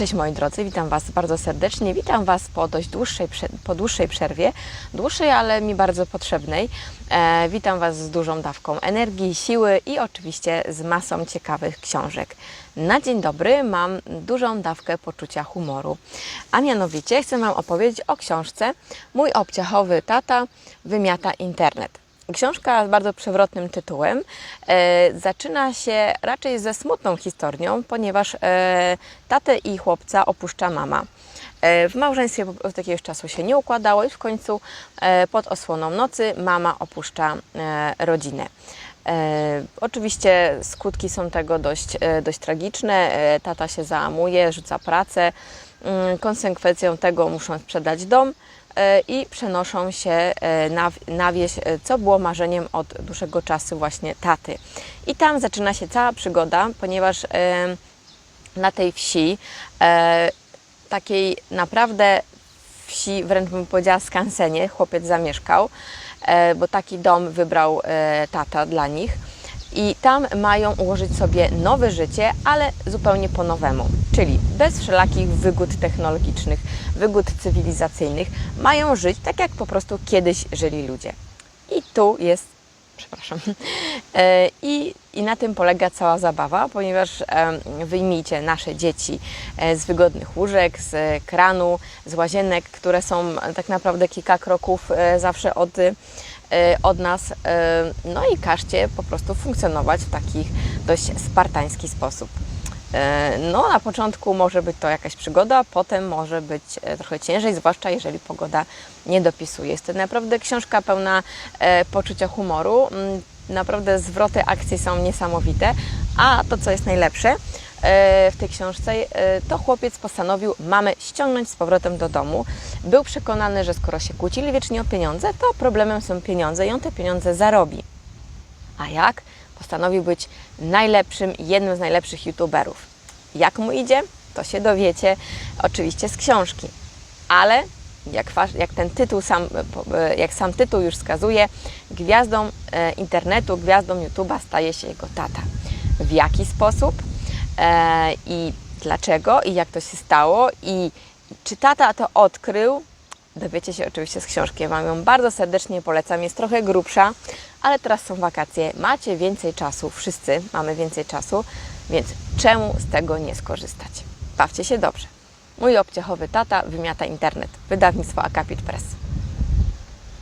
Cześć moi drodzy, witam Was bardzo serdecznie. Witam Was po dość dłuższej, po dłuższej przerwie, dłuższej, ale mi bardzo potrzebnej. E, witam Was z dużą dawką energii, siły i oczywiście z masą ciekawych książek. Na dzień dobry mam dużą dawkę poczucia humoru, a mianowicie chcę Wam opowiedzieć o książce Mój obciachowy tata wymiata internet. Książka z bardzo przewrotnym tytułem e, zaczyna się raczej ze smutną historią, ponieważ e, tatę i chłopca opuszcza mama. E, w małżeństwie od jakiegoś czasu się nie układało i w końcu e, pod osłoną nocy mama opuszcza e, rodzinę. E, oczywiście skutki są tego dość, e, dość tragiczne. E, tata się załamuje, rzuca pracę. Mm, Konsekwencją tego muszą sprzedać dom e, i przenoszą się e, na, na wieś, e, co było marzeniem od dłuższego czasu właśnie taty. I tam zaczyna się cała przygoda, ponieważ e, na tej wsi, e, takiej naprawdę wsi, wręcz bym powiedziała skansenie, chłopiec zamieszkał, e, bo taki dom wybrał e, tata dla nich. I tam mają ułożyć sobie nowe życie, ale zupełnie po nowemu. Czyli bez wszelakich wygód technologicznych, wygód cywilizacyjnych. Mają żyć tak, jak po prostu kiedyś żyli ludzie. I tu jest przepraszam. E, I, I na tym polega cała zabawa, ponieważ wyjmijcie nasze dzieci e, z wygodnych łóżek, z kranu, z łazienek, które są tak naprawdę kilka kroków e, zawsze od, od nas. No i każcie po prostu funkcjonować w taki dość spartański sposób. E, No, na początku może być to jakaś przygoda, potem może być e, trochę ciężej, zwłaszcza jeżeli pogoda nie dopisuje. Jest to naprawdę książka pełna e, poczucia humoru. Mm, Naprawdę zwroty akcji są niesamowite, a to, co jest najlepsze w tej książce, to chłopiec postanowił mamę ściągnąć z powrotem do domu. Był przekonany, że skoro się kłócili wiecznie o pieniądze, to problemem są pieniądze i on te pieniądze zarobi. A jak? Postanowił być najlepszym, jednym z najlepszych youtuberów. Jak mu idzie? To się dowiecie oczywiście z książki. Ale jak, jak ten tytuł sam, e, jak sam tytuł już wskazuje, gwiazdą e, internetu, gwiazdą YouTube'a staje się jego tata. W jaki sposób e, i dlaczego i jak to się stało i czy tata to odkrył, Dowiecie się oczywiście z książki. Ja Wam ją bardzo serdecznie polecam. Jest trochę grubsza, ale teraz są wakacje. Macie więcej czasu. Wszyscy mamy więcej czasu, więc czemu z tego nie skorzystać? Bawcie się dobrze. Mój obciachowy tata wymiata internet. Wydawnictwo Akapit Press.